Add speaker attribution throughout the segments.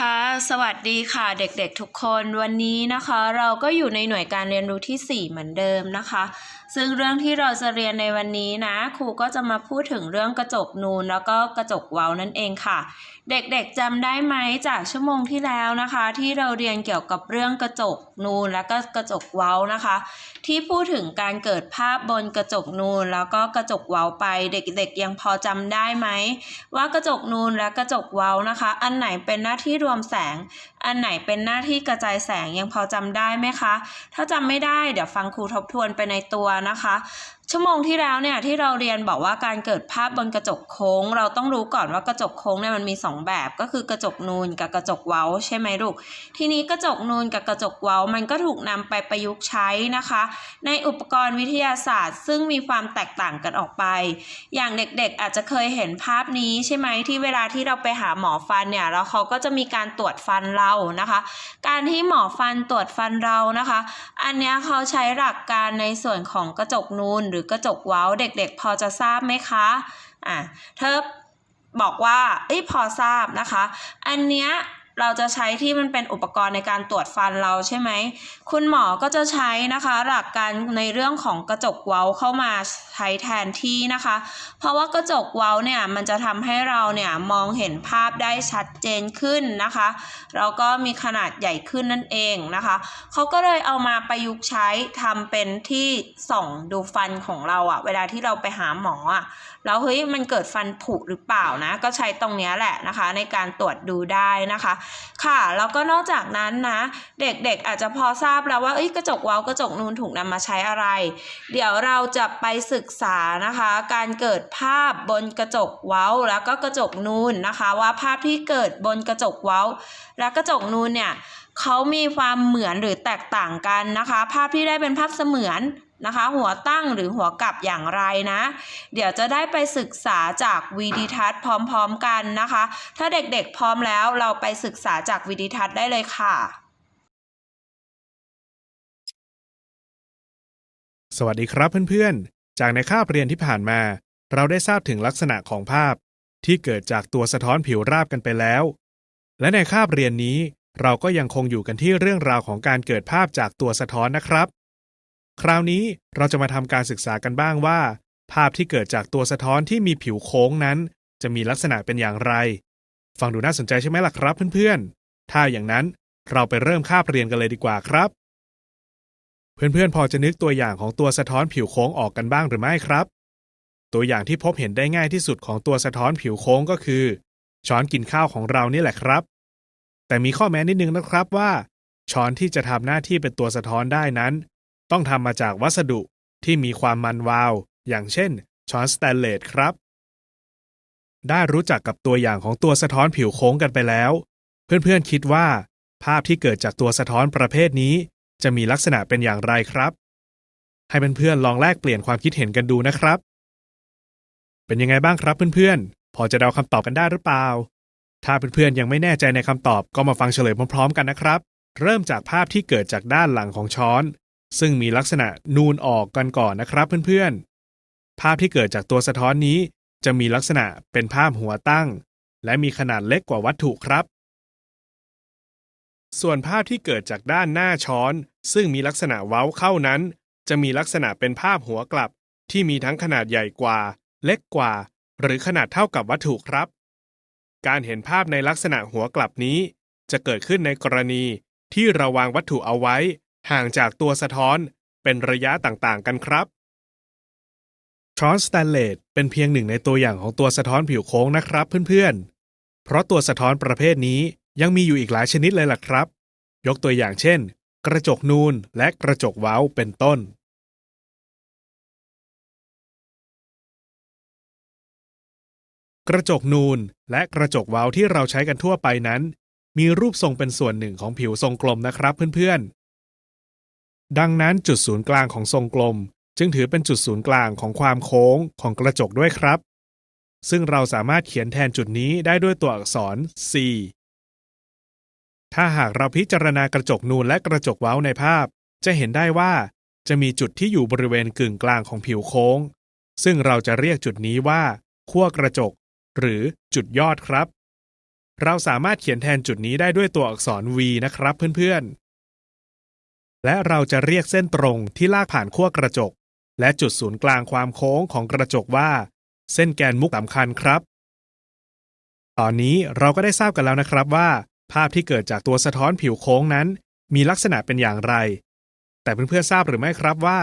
Speaker 1: ค่ะ สวัสดีค่ะเด็กๆทุกคนวันนี้นะคะ เราก็อยู่ในหน่วยการเรียนรู้ที่ 4 เหมือนเดิมนะคะ ซึ่งเรื่องที่เราจะเรียนในวันนี้นะ ครูก็จะมาพูดถึงเรื่องกระจกนูนแล้วก็กระจกเว้านั่นเองค่ะ เด็กๆจำได้ไหมจากชั่วโมงที่แล้วนะคะ ที่เราเรียนเกี่ยวกับเรื่องกระจกนูนแล้วก็กระจกเว้านะคะ ที่พูดถึงการเกิดภาพบนกระจกนูนแล้วก็กระจกเว้าไป เด็กๆยังพอจำได้ไหมว่ากระจกนูนและกระจกเว้านะคะ อันไหนเป็นหน้าที่รวมแสงอันไหนเป็นหน้าที่กระจายแสงยังพอจำได้ไหมคะ ถ้าจำไม่ได้เดี๋ยวฟังครูทบทวนไปในตัวนะคะ ชั่วโมงที่แล้วเนี่ยที่เราเรียนบอกว่าการเกิดภาพบนกระจกโค้ง เราต้องรู้ก่อนว่ากระจกโค้งเนี่ยมันมี 2 แบบ ก็คือกระจกนูนกับกระจกเว้าใช่ไหมลูก ทีนี้กระจกนูนกับกระจกเว้ามันก็ถูกนำไปประยุกต์ใช้นะคะ ในอุปกรณ์วิทยาศาสตร์ ซึ่งมีความแตกต่างกันออกไป อย่างเด็กๆอาจจะเคยเห็นภาพนี้ใช่ไหมที่เวลาที่เราไปหาหมอฟันเนี่ยแล้วเขาก็จะมีการตรวจฟันเรานะคะ การที่หมอฟันตรวจฟันเรานะคะ อันนี้เขาใช้หลักการในส่วนของกระจกนูนหรือกระจกเว้าเด็กๆ พอจะทราบไหมคะอะเธอบอกว่าเอ้ยพอทราบนะคะ อันเนี้ย เราจะใช้ที่มันเป็นอุปกรณ์ในการตรวจฟันเราใช่ไหม คุณหมอก็จะใช้นะคะหลักการในเรื่องของกระจกเว้าเข้ามาใช้แทนที่นะคะ เพราะว่ากระจกเว้าเนี่ยมันจะทำให้เราเนี่ยมองเห็นภาพได้ชัดเจนขึ้นนะคะแล้วก็มีขนาดใหญ่ขึ้นนั่นเองนะคะเขาก็เลยเอามาประยุกต์ใช้ทำเป็นที่ส่องดูฟันของเราอะเวลาที่เราไปหาหมออะแล้วเฮ้ยมันเกิดฟันผุหรือเปล่านะก็ใช้ตรงนี้แหละนะคะ ในการตรวจดูได้นะคะค่ะ แล้วก็นอกจากนั้นนะ เด็กๆอาจจะพอทราบแล้วว่าเอ้ยกระจกเว้ากระจกนูนถูกนำมาใช้อะไร เดี๋ยวเราจะไปศึกษานะคะ การเกิดภาพบนกระจกเว้าแล้วก็กระจกนูนนะคะ ว่าภาพที่เกิดบนกระจกเว้า และกระจกนูนเนี่ยเขามีความเหมือนหรือแตกต่างกันนะคะ ภาพที่ได้เป็นภาพเสมือน นะคะ หัวตั้งหรือหัวกลับอย่างไรนะ เดี๋ยวจะได้ไปศึกษาจากวีดิทัศน์พร้อมๆกันนะคะ ถ้าเด็กๆพร้อมแล้วเราไปศึกษาจากวีดิทัศน์ได้เลยค่ะ
Speaker 2: สวัสดีครับเพื่อนๆ จากในคาบเรียนที่ผ่านมา เราได้ทราบถึงลักษณะของภาพที่เกิดจากตัวสะท้อนผิวราบกันไปแล้ว และในคาบเรียนนี้เราก็ยังคงอยู่กันที่เรื่องราวของการเกิดภาพจากตัวสะท้อนนะครับ คราวนี้เราจะมาทำการศึกษากันบ้างว่า ภาพที่เกิดจากตัวสะท้อนที่มีผิวโค้งนั้น จะมีลักษณะเป็นอย่างไร ฟังดูน่าสนใจใช่ไหมล่ะครับเพื่อนๆ ถ้าอย่างนั้นเราไปเริ่มคาบเรียนกันเลยดีกว่าครับ เพื่อนๆ พอจะนึกตัวอย่างของตัวสะท้อนผิวโค้งออกกันบ้างหรือไม่ครับ ตัวอย่างที่พบเห็นได้ง่ายที่สุดของตัวสะท้อนผิวโค้งก็คือ ช้อนกินข้าวของเรานี่แหละครับ แต่มีข้อแม้นิดนึงนะครับว่า ช้อนที่จะทำหน้าที่เป็นตัวสะท้อนได้นั้น ต้องทำมาจากวัสดุที่มีความมันวาว อย่างเช่น ช้อนสแตนเลสครับ ได้รู้จักกับตัวอย่างของตัวสะท้อนผิวโค้งกันไปแล้ว เพื่อนๆคิดว่า ภาพที่เกิดจากตัวสะท้อนประเภทนี้ จะมีลักษณะเป็นอย่างไรครับ ให้เพื่อนๆลองแลกเปลี่ยนความคิดเห็นกันดูนะครับ เป็นยังไงบ้างครับเพื่อนๆ พอจะเดาคำตอบกันได้หรือเปล่า ถ้าเพื่อนๆยังไม่แน่ใจในคำตอบก็มาฟังเฉลยพร้อมๆ กันนะครับ เริ่มจากภาพที่เกิดจากด้านหลังของช้อน ซึ่งมีลักษณะนูนออกกันก่อนนะครับเพื่อนๆ ภาพที่เกิดจากตัวสะท้อนนี้จะมีลักษณะเป็นภาพหัวตั้ง และมีขนาดเล็กกว่าวัตถุครับ ส่วนภาพที่เกิดจากด้านหน้าช้อน ซึ่งมีลักษณะเว้าเข้านั้น จะมีลักษณะเป็นภาพหัวกลับ ที่มีทั้งขนาดใหญ่กว่า เล็กกว่า หรือขนาดเท่ากับวัตถุครับ การเห็นภาพในลักษณะหัวกลับนี้ จะเกิดขึ้นในกรณีที่เราวางวัตถุเอาไว้ ห่างจากตัวสะท้อนเป็นระยะต่างๆ กันครับช้อนสแตนเลสเป็นเพียงหนึ่งในตัวอย่างของตัวสะท้อนผิวโค้งนะครับเพื่อนๆ เพราะตัวสะท้อนประเภทนี้ยังมีอยู่อีกหลายชนิดเลยล่ะครับ ยกตัวอย่างเช่น กระจกนูนและกระจกเว้าเป็นต้น กระจกนูนและกระจกเว้าที่เราใช้กันทั่วไปนั้น มีรูปทรงเป็นส่วนหนึ่งของผิวทรงกลมนะครับเพื่อนๆ ดังนั้นจุดศูนย์กลางของทรงกลม จึงถือเป็นจุดศูนย์กลางของความโค้งของกระจกด้วยครับ ซึ่งเราสามารถเขียนแทนจุดนี้ได้ด้วยตัวอักษร C ถ้าหากเราพิจารณากระจกนูนและกระจกเว้าในภาพ จะเห็นได้ว่าจะมีจุดที่อยู่บริเวณกึ่งกลางของผิวโค้ง ซึ่งเราจะเรียกจุดนี้ว่าขั้วกระจก หรือจุดยอดครับ เราสามารถเขียนแทนจุดนี้ได้ด้วยตัวอักษร v นะครับเพื่อน และเราจะเรียกเส้นตรงที่ลากผ่านขั้วกระจก และจุดศูนย์กลางความโค้งของกระจกว่า เส้นแกนมุกสำคัญครับ ตอนนี้เราก็ได้ทราบกันแล้วนะครับว่า ภาพที่เกิดจากตัวสะท้อนผิวโค้งนั้น มีลักษณะเป็นอย่างไร แต่เพื่อนๆทราบหรือไม่ครับว่า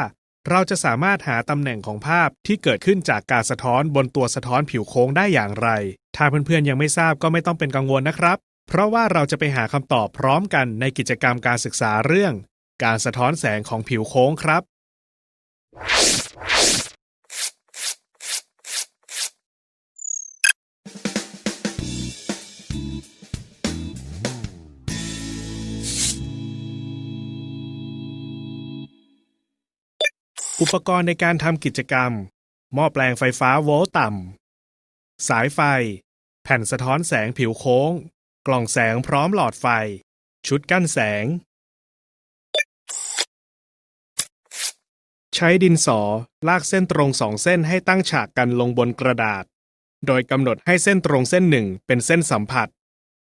Speaker 2: เราจะสามารถหาตำแหน่งของภาพที่เกิดขึ้นจากการสะท้อนบนตัวสะท้อนผิวโค้งได้อย่างไร ถ้าเพื่อนๆยังไม่ทราบก็ไม่ต้องเป็นกังวลนะครับ เพราะว่าเราจะไปหาคำตอบพร้อมกันในกิจกรรมการศึกษาเรื่อง การสะท้อนแสงของผิวโค้งครับ อุปกรณ์ในการทำกิจกรรม หม้อแปลงไฟฟ้าโวลต์ต่ำ สายไฟ แผ่นสะท้อนแสงผิวโค้ง กล่องแสงพร้อมหลอดไฟ ชุดกั้นแสง ใช้ดินสอลากเส้นตรงสองเส้นให้ตั้งฉากกันลงบนกระดาษ โดยกำหนดให้เส้นตรงเส้นหนึ่งเป็นเส้นสัมผัส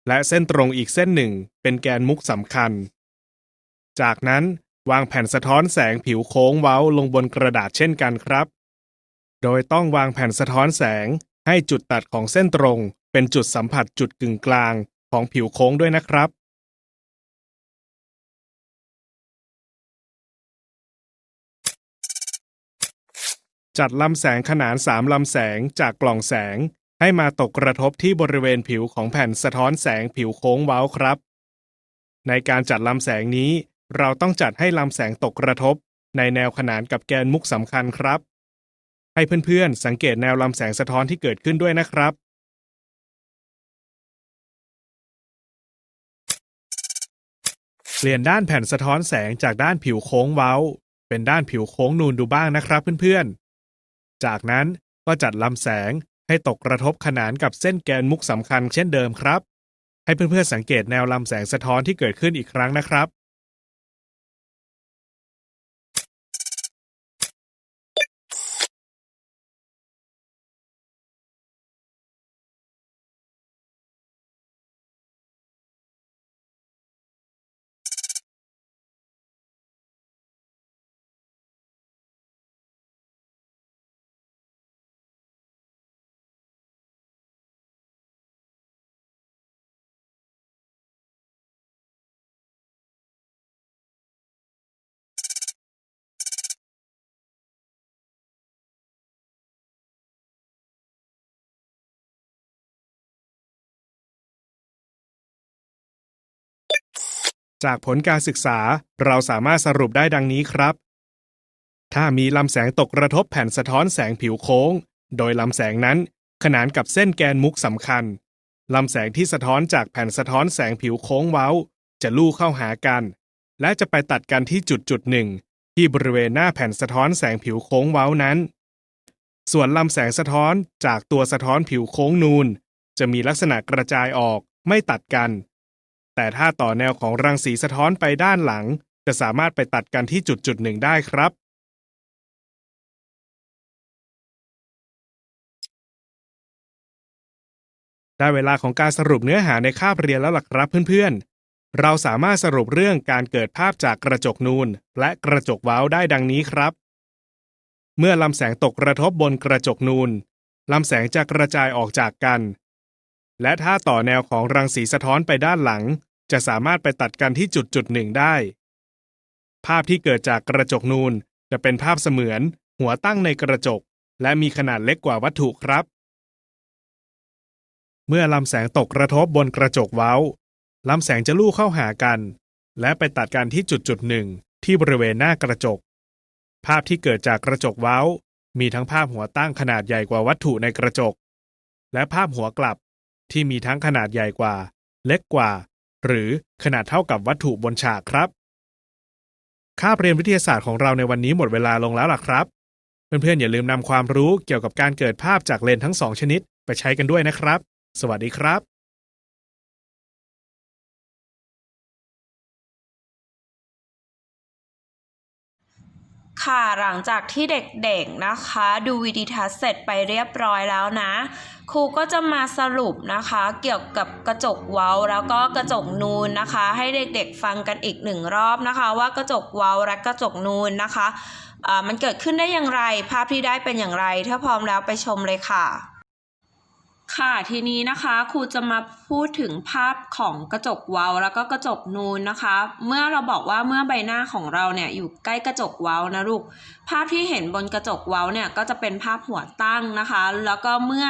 Speaker 2: และเส้นตรงอีกเส้นหนึ่งเป็นแกนมุกสำคัญ จากนั้นวางแผ่นสะท้อนแสงผิวโค้งเว้าลงบนกระดาษเช่นกันครับ โดยต้องวางแผ่นสะท้อนแสงให้จุดตัดของเส้นตรง เป็นจุดสัมผัสจุดกึ่งกลางของผิวโค้งด้วยนะครับ จัดลำแสงขนานสามลำแสงจากกล่องแสง ให้มาตกกระทบที่บริเวณผิวของแผ่นสะท้อนแสงผิวโค้งเว้าครับ ในการจัดลำแสงนี้ เราต้องจัดให้ลำแสงตกกระทบ ในแนวขนานกับแกนมุกสำคัญครับ ให้เพื่อนๆ สังเกตแนวลำแสงสะท้อนที่เกิดขึ้นด้วยนะครับเปลี่ยนด้านแผ่นสะท้อนแสงจากด้านผิวโค้งเว้า เป็นด้านผิวโค้งนูนดูบ้างนะครับเพื่อนๆ จากนั้นก็จัดลำแสงให้ตกกระทบขนานกับเส้นแกนมุกสำคัญเช่นเดิมครับ ให้เพื่อนๆสังเกตแนวลำแสงสะท้อนที่เกิดขึ้นอีกครั้งนะครับ จากผลการศึกษา เราสามารถสรุปได้ดังนี้ครับ ถ้ามีลำแสงตกกระทบแผ่นสะท้อนแสงผิวโค้ง โดยลำแสงนั้นขนานกับเส้นแกนมุกสำคัญ ลำแสงที่สะท้อนจากแผ่นสะท้อนแสงผิวโค้งเว้า จะลู่เข้าหากัน และจะไปตัดกันที่จุดจุดหนึ่งที่บริเวณหน้าแผ่นสะท้อนแสงผิวโค้งเว้านั้น ส่วนลำแสงสะท้อนจากตัวสะท้อนผิวโค้งนูน จะมีลักษณะกระจายออกไม่ตัดกัน แต่ถ้าต่อแนวของรังสีสะท้อนไปด้านหลัง จะสามารถไปตัดกันที่จุดจุดหนึ่งได้ครับ ได้เวลาของการสรุปเนื้อหาในคาบเรียนแล้วล่ะครับเพื่อนๆ เราสามารถสรุปเรื่องการเกิดภาพจากกระจกนูน และกระจกว้าได้ดังนี้ครับ เมื่อลำแสงตกกระทบบนกระจกนูนลำแสงจะกระจายออกจากกัน และถ้าต่อแนวของรังสีสะท้อนไปด้านหลัง จะสามารถไปตัดกันที่จุดจุดหนึ่งได้ ภาพที่เกิดจากกระจกนูนจะเป็นภาพเสมือน หัวตั้งในกระจก และมีขนาดเล็กกว่าวัตถุครับ เมื่อลำแสงตกกระทบบนกระจกเว้าลำแสงจะลู่เข้าหากัน และไปตัดกันที่จุดจุดหนึ่งที่บริเวณหน้ากระจก ภาพที่เกิดจากกระจกเว้า มีทั้งภาพหัวตั้งขนาดใหญ่กว่าวัตถุในกระจก และภาพหัวกลับ ที่มีทั้งขนาดใหญ่กว่า เล็กกว่า หรือขนาดเท่ากับวัตถุบนฉากครับคาบเรียนวิทยาศาสตร์ของเราในวันนี้หมดเวลาลงแล้วล่ะครับ เพื่อนๆอย่าลืมนำความรู้เกี่ยวกับการเกิดภาพจากเลนทั้งสองชนิดไปใช้กันด้วยนะครับ สวัสดีครับ
Speaker 1: ค่ะหลังจากที่เด็กๆนะคะ ดูวิดีทัศเสร็จไปเรียบร้อยแล้วนะ ครูก็จะมาสรุปนะคะ เกี่ยวกับกระจกเว้าแล้วก็กระจกนูนนะคะ ให้เด็กๆฟังกันอีกหนึ่งรอบนะคะ ว่ากระจกเว้าและกระจกนูนนะคะอ่ามันเกิดขึ้นได้อย่างไร ภาพที่ได้เป็นอย่างไร ถ้าพร้อมแล้วไปชมเลยค่ะ ค่ะทีนี้นะคะครูจะมาพูดถึงภาพของกระจกเว้าแล้วก็กระจกนูนนะคะ เมื่อเราบอกว่าเมื่อใบหน้าของเราเนี่ยอยู่ใกล้กระจกเว้านะลูกภาพที่เห็นบนกระจกเว้าเนี่ยก็จะเป็นภาพหัวตั้งนะคะ แล้วก็เมื่อ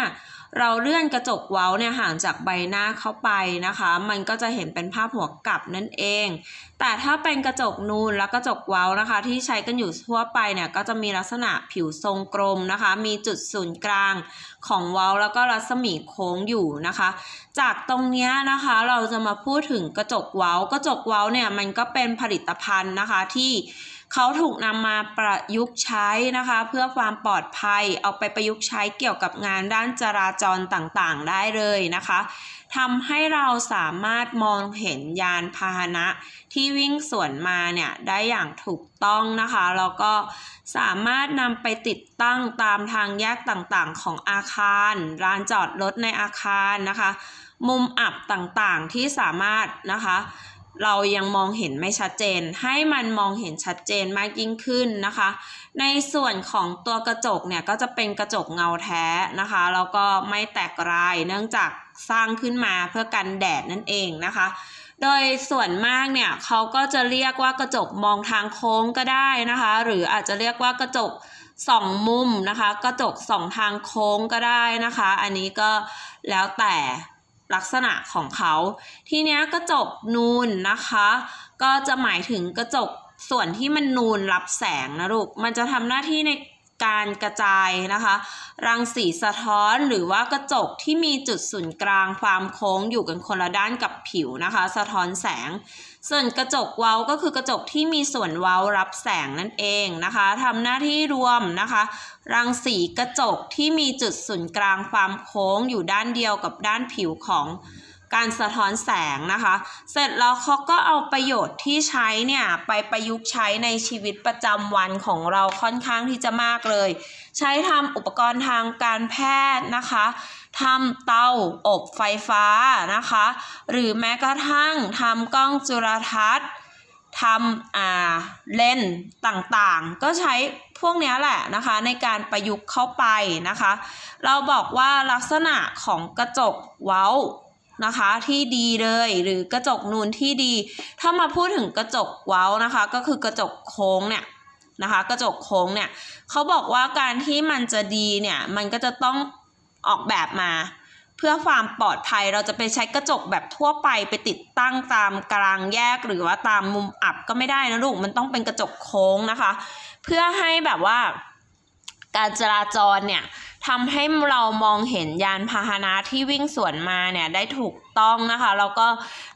Speaker 1: เราเลื่อนกระจกเว้าเนี่ยห่างจากใบหน้าเข้าไปนะคะ มันก็จะเห็นเป็นภาพหัวกลับนั่นเอง แต่ถ้าเป็นกระจกนูนและกระจกเว้านะคะ ที่ใช้กันอยู่ทั่วไปเนี่ยก็จะมีลักษณะผิวทรงกลมนะคะ มีจุดศูนย์กลางของเว้าแล้วก็รัศมีโค้งอยู่นะคะ จากตรงนี้นะคะเราจะมาพูดถึงกระจกเว้ากระจกเว้าเนี่ยมันก็เป็นผลิตภัณฑ์นะคะที่ เขาถูกนำมาประยุกต์ใช้นะคะ เพื่อความปลอดภัยเอาไปประยุกต์ใช้เกี่ยวกับงานด้านจราจรต่างๆ ได้เลยนะคะทำให้เราสามารถมองเห็นยานพาหนะ ที่วิ่งสวนมาเนี่ยได้อย่างถูกต้องนะคะแล้วก็สามารถนำไปติดตั้งตามทางแยกต่างๆ ของอาคารลานจอดรถในอาคารนะคะ มุมอับต่างๆที่สามารถนะคะ เรายังมองเห็นไม่ชัดเจน ให้มันมองเห็นชัดเจนมากยิ่งขึ้นนะคะ ในส่วนของตัวกระจกเนี่ยก็จะเป็นกระจกเงาแท้นะคะ แล้วก็ไม่แตกรายเนื่องจากสร้างขึ้นมาเพื่อกันแดดนั่นเองนะคะ โดยส่วนมากเนี่ยเขาก็จะเรียกว่ากระจกมองทางโค้งก็ได้นะคะ หรืออาจจะเรียกว่ากระจกสองมุมนะคะ กระจกสองทางโค้งก็ได้นะคะ อันนี้ก็แล้วแต่ ลักษณะของเขา ทีเนี้ยกระจกนูนนะคะ ก็จะหมายถึงกระจกส่วนที่มันนูนรับแสงนะลูก มันจะทำหน้าที่ในการกระจายนะคะ รังสีสะท้อนหรือว่ากระจกที่มีจุดศูนย์กลางความโค้งอยู่กันคนละด้านกับผิวนะคะ สะท้อนแสง ส่วนกระจกเว้าก็คือกระจกที่มีส่วนเว้ารับแสงนั่นเองนะคะทำหน้าที่รวมนะคะ รังสีกระจกที่มีจุดศูนย์กลางความโค้งอยู่ด้านเดียวกับด้านผิวของการสะท้อนแสงนะคะ เสร็จแล้วเขาก็เอาประโยชน์ที่ใช้เนี่ยไปประยุกต์ใช้ในชีวิตประจำวันของเราค่อนข้างที่จะมากเลย ใช้ทำอุปกรณ์ทางการแพทย์นะคะ ทำเตาอบไฟฟ้านะคะ หรือแม้กระทั่งทำกล้องจุลทรรศน์ทำอ่าเลนต่างๆ ก็ใช้พวกนี้แหละนะคะในการประยุกต์เข้าไปนะคะ เราบอกว่าลักษณะของกระจกเว้านะคะที่ดีเลยหรือกระจกนูนที่ดี ถ้ามาพูดถึงกระจกเว้านะคะ ก็คือกระจกโค้งเนี่ยนะคะ กระจกโค้งเนี่ยเขาบอกว่าการที่มันจะดีเนี่ยมันก็จะต้อง ออกแบบมา เพื่อความปลอดภัยเราจะไปใช้กระจกแบบทั่วไปไปติดตั้งตามกลางแยกหรือว่าตามมุมอับก็ไม่ได้นะลูกมันต้องเป็นกระจกโค้งนะคะ เพื่อให้แบบว่าการจราจรเนี่ย ทำให้เรามองเห็นยานพาหนะที่วิ่งสวนมาเนี่ยได้ถูกต้องนะคะแล้วก็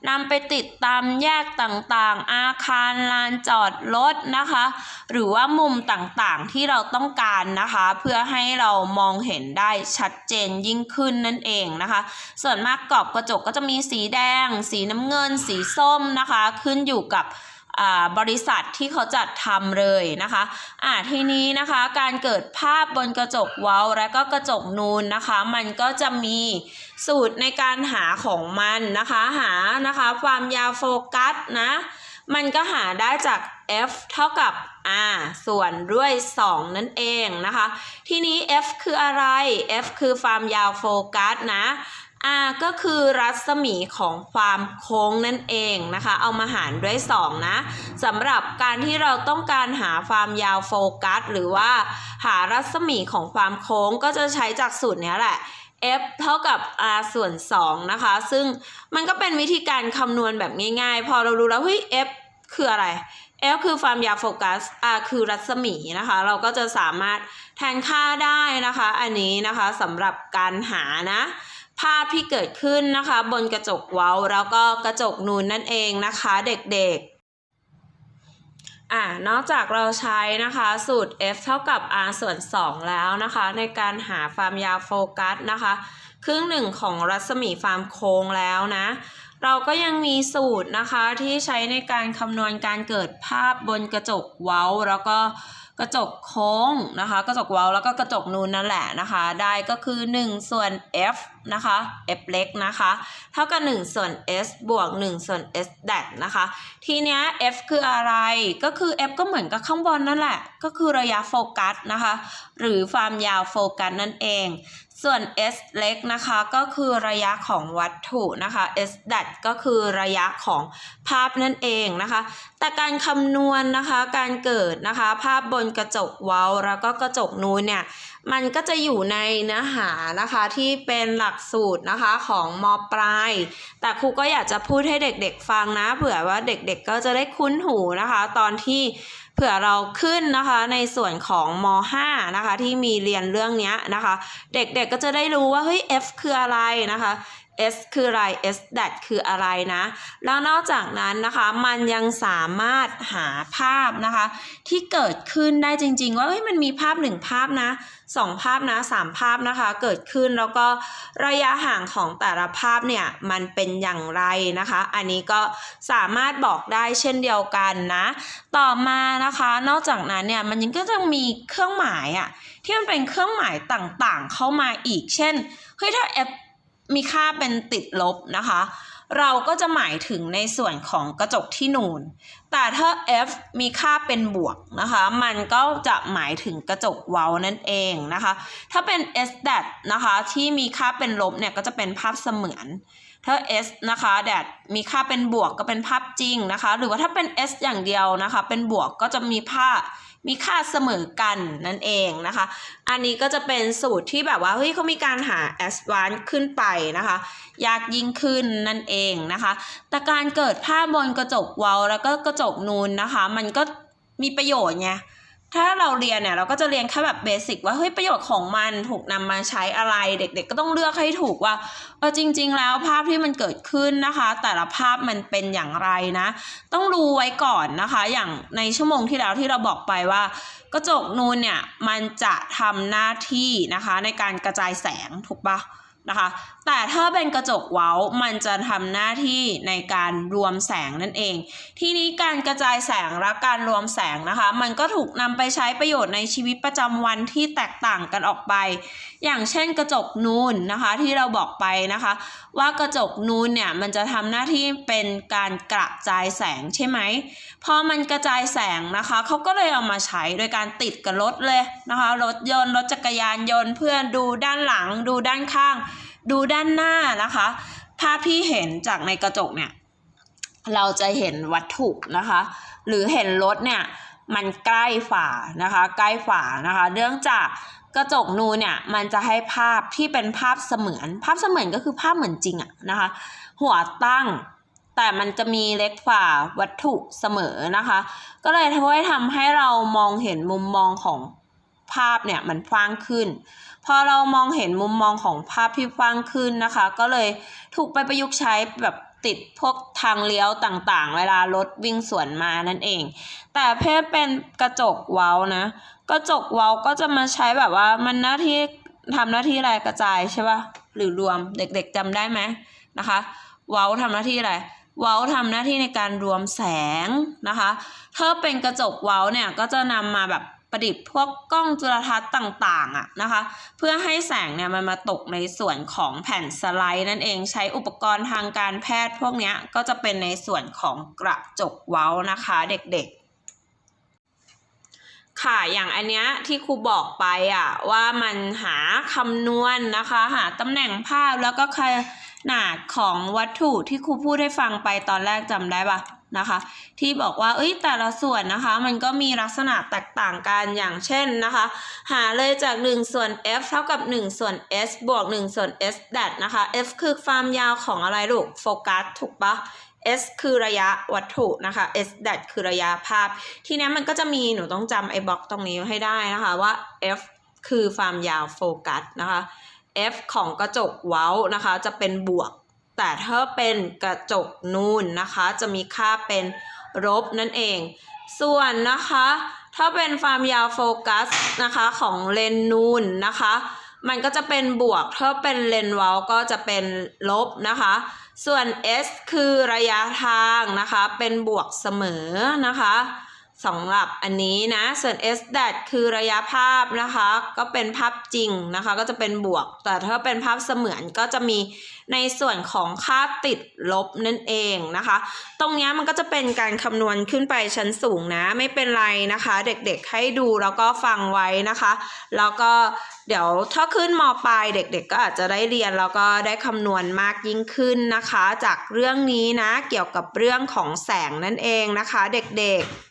Speaker 1: นำไปติดตามแยกต่างๆ อาคารลานจอดรถนะคะ หรือว่ามุมต่างๆที่เราต้องการนะคะ เพื่อให้เรามองเห็นได้ชัดเจนยิ่งขึ้นนั่นเองนะคะ ส่วนมากกรอบกระจกก็จะมีสีแดง สีน้ำเงิน สีส้มนะคะ ขึ้นอยู่กับ บริษัทที่เขาจัดทำเลยนะคะอ่าทีนี้นะคะการเกิดภาพบนกระจกเว้าและก็กระจกนูนนะคะ มันก็จะมีสูตรในการหาของมันนะคะหานะคะความยาวโฟกัสนะมันก็หาได้จาก f เท่ากับ r ส่วนด้วย 2 นั่นเองนะคะ ทีนี้ f คืออะไร f คือความยาวโฟกัสนะ r ก็คือรัศมีของความโค้งนั่นเองนะคะ เอามาหารด้วย 2 นะสำหรับการที่เราต้องการหาความยาวโฟกัส หรือว่าหารัศมีของความโค้งก็จะใช้จากสูตรนี้แหละ f เท่ากับ r ส่วน 2 นะคะ ซึ่งมันก็เป็นวิธีการคำนวณแบบง่ายๆ พอเรารู้แล้วเฮ้ย f คืออะไร f คือความยาวโฟกัส r คือรัศมีนะคะ เราก็จะสามารถแทนค่าได้นะคะ อันนี้นะคะสำหรับการหานะ ภาพที่เกิดขึ้นนะคะ บนกระจกเว้าแล้วก็กระจกนูนนั่นเองนะคะเด็กๆอ่านอกจากเราใช้นะคะสูตร f เท่ากับ r ส่วน 2 แล้วนะคะ ในการหาความยาวโฟกัสนะคะ ครึ่งหนึ่งของรัศมีความโค้งแล้วนะเราก็ยังมีสูตรนะคะที่ใช้ในการคำนวณการเกิดภาพบนกระจกเว้า แล้วก็กระจกโค้งนะคะ กระจกเว้าแล้วก็กระจกนูนนั่นแหละนะคะ ได้ก็คือ 1 ส่วน f นะคะ f เล็กนะคะ เท่ากับ1ส่วน s บวก1ส่วน s แดดนะคะ ทีเนี้ย f คืออะไร ก็คือ f ก็เหมือนกับข้างบนนั่นแหละ ก็คือระยะโฟกัสนะคะ หรือความยาวโฟกัสนั่นเอง ส่วน s เล็กนะคะ ก็คือระยะของวัตถุนะคะ s ดัดก็คือระยะของภาพนั่นเองนะคะ แต่การคำนวณนะคะ การเกิดนะคะ ภาพบนกระจกเว้าแล้วก็กระจกนูนเนี่ย มันก็จะอยู่ในเนื้อหานะคะที่เป็นหลักสูตรนะคะของมปลาย แต่ครูก็อยากจะพูดให้เด็กๆฟังนะ เผื่อว่าเด็กๆก็จะได้คุ้นหูนะคะ ตอนที่เผื่อเราขึ้นนะคะในส่วนของม .5 นะคะที่มีเรียนเรื่องนี้นะคะ เด็กๆก็จะได้รู้ว่าเฮ้ย F คืออะไรนะคะ S คืออะไร S that คืออะไรนะ แล้วนอกจากนั้นนะคะมันยังสามารถหาภาพนะคะ ที่เกิดขึ้นได้จริง ๆ ว่าเฮ้ยมันมีภาพหนึ่งภาพนะ สองภาพนะสามภาพนะคะเกิดขึ้นแล้วก็ระยะห่างของแต่ละภาพเนี่ยมันเป็นอย่างไรนะคะ อันนี้ก็สามารถบอกได้เช่นเดียวกันนะ ต่อมานะคะนอกจากนั้นเนี่ยมันยังก็จะมีเครื่องหมายอะที่มันเป็นเครื่องหมายต่างๆ เข้ามาอีก เช่นเฮ้ยถ้า F มีค่าเป็นติดลบนะคะ เราก็จะหมายถึงในส่วนของกระจกที่นูน แต่ถ้า f มีค่าเป็นบวกนะคะ มันก็จะหมายถึงกระจกเว้านั่นเองนะคะ ถ้าเป็น s dat นะคะที่มีค่าเป็นลบเนี่ยก็จะเป็นภาพเสมือน ถ้า s นะคะ dat มีค่าเป็นบวกก็เป็นภาพจริงนะคะ หรือว่าถ้าเป็น s อย่างเดียวนะคะ เป็นบวกก็จะมีภาพ มีค่าเสมอกันนั่นเองนะคะ อันนี้ก็จะเป็นสูตรที่แบบว่าเฮ้ยเขามีการหา advance ขึ้นไปนะคะ ยากยิ่งขึ้นนั่นเองนะคะ แต่การเกิดภาพบนกระจกวาลแล้วก็กระจกนูนนะคะ มันก็มีประโยชน์ไง ถ้าเราเรียนเนี่ยเราก็จะเรียนแค่แบบเบสิกว่าเฮ้ยประโยชน์ของมันถูกนำมาใช้อะไรเด็ก ๆ ก็ต้องเลือกให้ถูกว่าเออจริง ๆ แล้วภาพที่มันเกิดขึ้นนะคะ แต่ละภาพมันเป็นอย่างไรนะ ต้องรู้ไว้ก่อนนะคะ อย่างในชั่วโมงที่แล้วที่เราบอกไปว่า กระจกนูนเนี่ยมันจะทำหน้าที่นะคะ ในการกระจายแสงถูกปะ นะคะ แต่ถ้าเป็นกระจกเว้ามันจะทำหน้าที่ในการรวมแสงนั่นเอง ทีนี้การกระจายแสงและการรวมแสงนะคะ มันก็ถูกนำไปใช้ประโยชน์ในชีวิตประจำวันที่แตกต่างกันออกไป อย่างเช่นกระจกนูนนะคะที่เราบอกไปนะคะ ว่ากระจกนูนเนี่ยมันจะทำหน้าที่เป็นการกระจายแสงใช่ไหมพอมันกระจายแสงนะคะเขาก็เลยเอามาใช้โดยการติดกับรถเลยนะคะรถยนต์รถจักรยานยนต์เพื่อดูด้านหลังดูด้านข้าง ดูด้านหน้านะคะ ภาพที่เห็นจากในกระจกเนี่ย เราจะเห็นวัตถุนะคะ หรือเห็นรถเนี่ย มันใกล้ฝานะคะ ใกล้ฝานะคะ เนื่องจากกระจกนูนเนี่ยมันจะให้ภาพที่เป็นภาพเสมือน ภาพเสมือนก็คือภาพเหมือนจริงอะนะคะ หัวตั้งแต่มันจะมีเล็กฝ่าวัตถุเสมอนะคะ ก็เลยทำให้ทำให้เรามองเห็นมุมมองของ ภาพเนี่ยมันฟ้างขึ้น พอเรามองเห็นมุมมองของภาพที่ฟ้างขึ้นนะคะ ก็เลยถูกไปประยุกต์ใช้แบบติดพวกทางเลี้ยวต่างๆ เวลารถวิ่งสวนมานั่นเอง แต่เพื่อเป็นกระจกเว้านะ กระจกเว้าก็จะมาใช้แบบว่ามันหน้าที่ทำหน้าที่อะไรกระจายใช่ปะหรือรวมเด็กๆจำได้ไหมนะคะ เว้าทำหน้าที่อะไรเว้าทำหน้าที่ในการรวมแสงนะคะ ถ้าเป็นกระจกเว้าเนี่ยก็จะนำมาแบบ ประดิษฐ์พวกกล้องจุลทรรศน์ต่างๆอะนะคะ เพื่อให้แสงเนี่ยมันมาตกในส่วนของแผ่นสไลด์นั่นเองใช้อุปกรณ์ทางการแพทย์พวกนี้ก็จะเป็นในส่วนของกระจกเว้านะคะเด็กๆ ค่ะอย่างอันเนี้ยที่ครูบอกไปอะว่ามันหาคำนวณนะคะ หาตำแหน่งภาพแล้วก็ขนาดของวัตถุที่ครูพูดให้ฟังไปตอนแรกจำได้ปะ นะคะ ที่บอกว่าเอ้ยแต่ละส่วนนะคะ มันก็มีลักษณะแตกต่างกันอย่างเช่นนะคะ หาเลยจาก 1 ส่วน f เท่ากับ 1 ส่วน s บวก 1 ส่วน s ดัดนะคะ f คือความยาวของอะไรลูกโฟกัสถูกปะ s คือระยะวัตถุนะคะ s ดัดคือระยะภาพ ทีนี้มันก็จะมีหนูต้องจำไอ้บล็อกตรงนี้ให้ได้นะคะว่า f คือความยาวโฟกัสนะคะ f ของกระจกเว้านะคะ จะเป็นบวก แต่ถ้าเป็นกระจกนูนนะคะ จะมีค่าเป็นลบนั่นเอง ส่วนนะคะ ถ้าเป็นความยาวโฟกัสนะคะของเลนนูนนะคะ มันก็จะเป็นบวก ถ้าเป็นเลนเว้าก็จะเป็นลบนะคะ ส่วน s คือระยะทางนะคะ เป็นบวกเสมอนะคะ สำหรับอันนี้นะ ส่วน s d a t คือระยะภาพนะคะ ก็เป็นภาพจริงนะคะ ก็จะเป็นบวก แต่ถ้าเป็นภาพเสมือนก็จะมีในส่วนของค่าติดลบนั่นเองนะคะ ตรงนี้มันก็จะเป็นการคำนวณขึ้นไปชั้นสูงนะ ไม่เป็นไรนะคะ เด็กๆให้ดูแล้วก็ฟังไว้นะคะ แล้วก็เดี๋ยวถ้าขึ้นมปลายเด็กๆ ก็อาจจะได้เรียนแล้วก็ได้คำนวณมากยิ่งขึ้นนะคะ จากเรื่องนี้นะ เกี่ยวกับเรื่องของแสงนั่นเองนะคะ เด็กๆ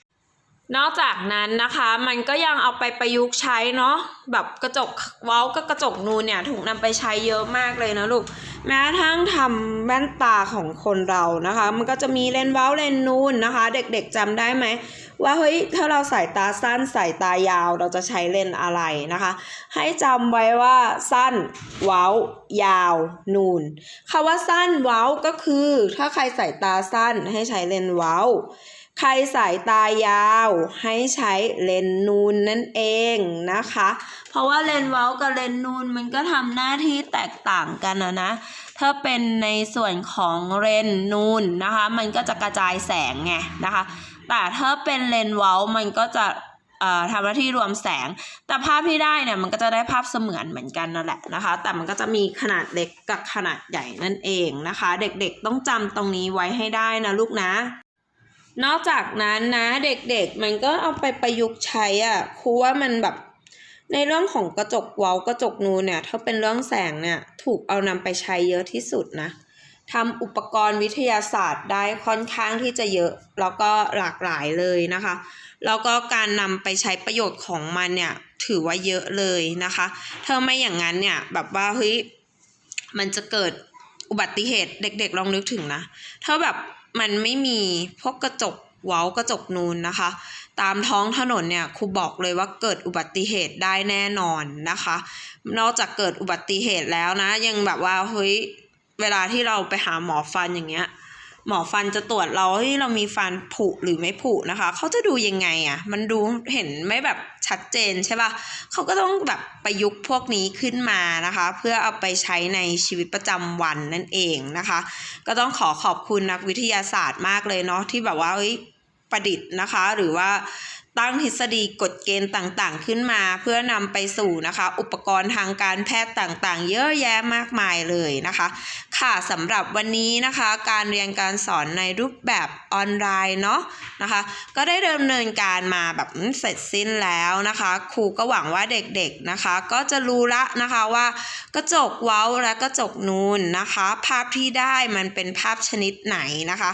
Speaker 1: นอกจากนั้นนะคะมันก็ยังเอาไปประยุกต์ใช้เนาะแบบกระจกเว้ากับกระจกนูนเนี่ยถูกนำไปใช้เยอะมากเลยนะลูกแม้กระทั่งทำแว่นตาของคนเรานะคะ มันก็จะมีเลนส์เว้าเลนส์นูนนะคะ เด็กๆจำได้ไหมว่าเฮ้ยถ้าเราสายตาสั้นสายตายาวเราจะใช้เลนส์อะไรนะคะ ให้จำไว้ว่าสั้นเว้ายาว นูนคำว่าสั้นเว้าก็คือ ถ้าใครสายตาสั้นให้ใช้เลนส์เว้า ใครสายตายาวให้ใช้เลนส์นูนนั่นเองนะคะ เพราะว่าเลนส์เว้ากับเลนส์นูนมันก็ทำหน้าที่แตกต่างกันนะนะ ถ้าเป็นในส่วนของเลนส์นูนนะคะ มันก็จะกระจายแสงไงนะคะ แต่ถ้าเป็นเลนส์เว้ามันก็จะเอ่อทำหน้าที่รวมแสง แต่ภาพที่ได้เนี่ยมันก็จะได้ภาพเสมือนเหมือนกันนั่นแหละนะคะ แต่มันก็จะมีขนาดเล็กกับขนาดใหญ่นั่นเองนะคะ เด็กๆต้องจำตรงนี้ไว้ให้ได้นะลูกนะ นอกจากนั้นนะเด็กๆ มันก็เอาไปประยุกต์ใช้อะครูว่ามันแบบในเรื่องของกระจกเว้ากระจกนูนเนี่ยถ้าเป็นเรื่องแสงเนี่ยถูกเอานำไปใช้เยอะที่สุดนะทำอุปกรณ์วิทยาศาสตร์ได้ค่อนข้างที่จะเยอะ แล้วก็หลากหลายเลยนะคะ แล้วก็การนำไปใช้ประโยชน์ของมันเนี่ยถือว่าเยอะเลยนะคะถ้าไม่อย่างนั้นเนี่ยแบบว่าเฮ้ยมันจะเกิดอุบัติเหตุเด็กๆลองนึกถึงนะถ้าแบบ มันไม่มีพวกกระจกเว้ากระจกนูนนะคะ ตามท้องถนนเนี่ยครูบอกเลยว่าเกิดอุบัติเหตุได้แน่นอนนะคะ นอกจากเกิดอุบัติเหตุแล้วนะ ยังแบบว่าเฮ้ยเวลาที่เราไปหาหมอฟันอย่างเงี้ย หมอฟันจะตรวจเราที่เรามีฟันผุหรือไม่ผุนะคะ เขาจะดูยังไงอะ่ะ มันดูเห็นไม่แบบชัดเจนใช่ปะ่ะเขาก็ต้องแบบประยุกต์พวกนี้ขึ้นมานะคะ เพื่อเอาไปใช้ในชีวิตประจำวันนั่นเองนะคะ ก็ต้องขอขอบคุณนักวิทยาศาสตร์มากเลยเนาะที่แบบว่าเฮ้ยประดิษฐ์นะคะ หรือว่า ตั้งทฤษฎีกฎเกณฑ์ต่างๆ ขึ้นมาเพื่อนำไปสู่นะคะ อุปกรณ์ทางการแพทย์ต่างๆ เยอะแยะมากมายเลยนะคะ ค่ะสำหรับวันนี้นะคะ การเรียนการสอนในรูปแบบออนไลน์เนาะนะคะ ก็ได้ดำเนินการมาแบบเสร็จสิ้นแล้วนะคะ ครูก็หวังว่าเด็กๆนะคะ ก็จะรู้ละนะคะว่ากระจกเว้าและกระจกนูนนะคะ ภาพที่ได้มันเป็นภาพชนิดไหนนะคะ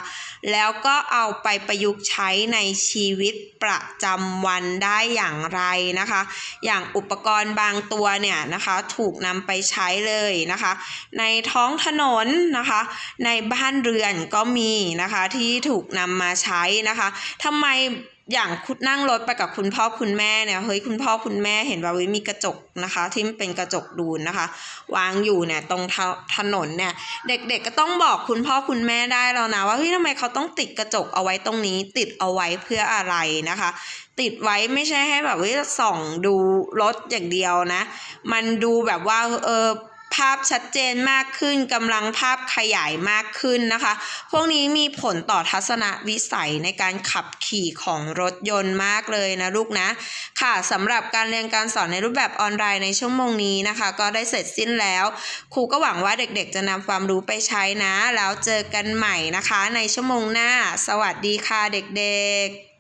Speaker 1: แล้วก็เอาไปประยุกต์ใช้ในชีวิตประจำวันได้อย่างไรนะคะ อย่างอุปกรณ์บางตัวเนี่ยนะคะถูกนำไปใช้เลยนะคะ ในท้องถนนนะคะ ในบ้านเรือนก็มีนะคะที่ถูกนำมาใช้นะคะทำไม อย่างคุณนั่งรถไปกับคุณพ่อคุณแม่เนี่ยเฮ้ยคุณพ่อคุณแม่เห็นว่าว้ยมีกระจกนะคะที่มันเป็นกระจกดูนนะคะ วางอยู่เนี่ยตรงถถนนเนี่ย เด็กๆก็ต้องบอกคุณพ่อคุณแม่ได้แล้วนะว่าเฮ้ยทำไมเขาต้องติดกระจกเอาไว้ตรงนี้ ติดเอาไว้เพื่ออะไรนะคะ ติดไว้ไม่ใช่ให้แบบว่าส่องดูรถอย่างเดียวนะ มันดูแบบว่าเออ ภาพชัดเจนมากขึ้นกำลังภาพขยายมากขึ้นนะคะ พวกนี้มีผลต่อทัศนวิสัยในการขับขี่ของรถยนต์มากเลยนะลูกนะ ค่ะสำหรับการเรียนการสอนในรูปแบบออนไลน์ในชั่วโมงนี้นะคะ ก็ได้เสร็จสิ้นแล้ว ครูก็หวังว่าเด็กๆ จะนำความรู้ไปใช้นะ แล้วเจอกันใหม่นะคะ ในชั่วโมงหน้า สวัสดีค่ะเด็กๆ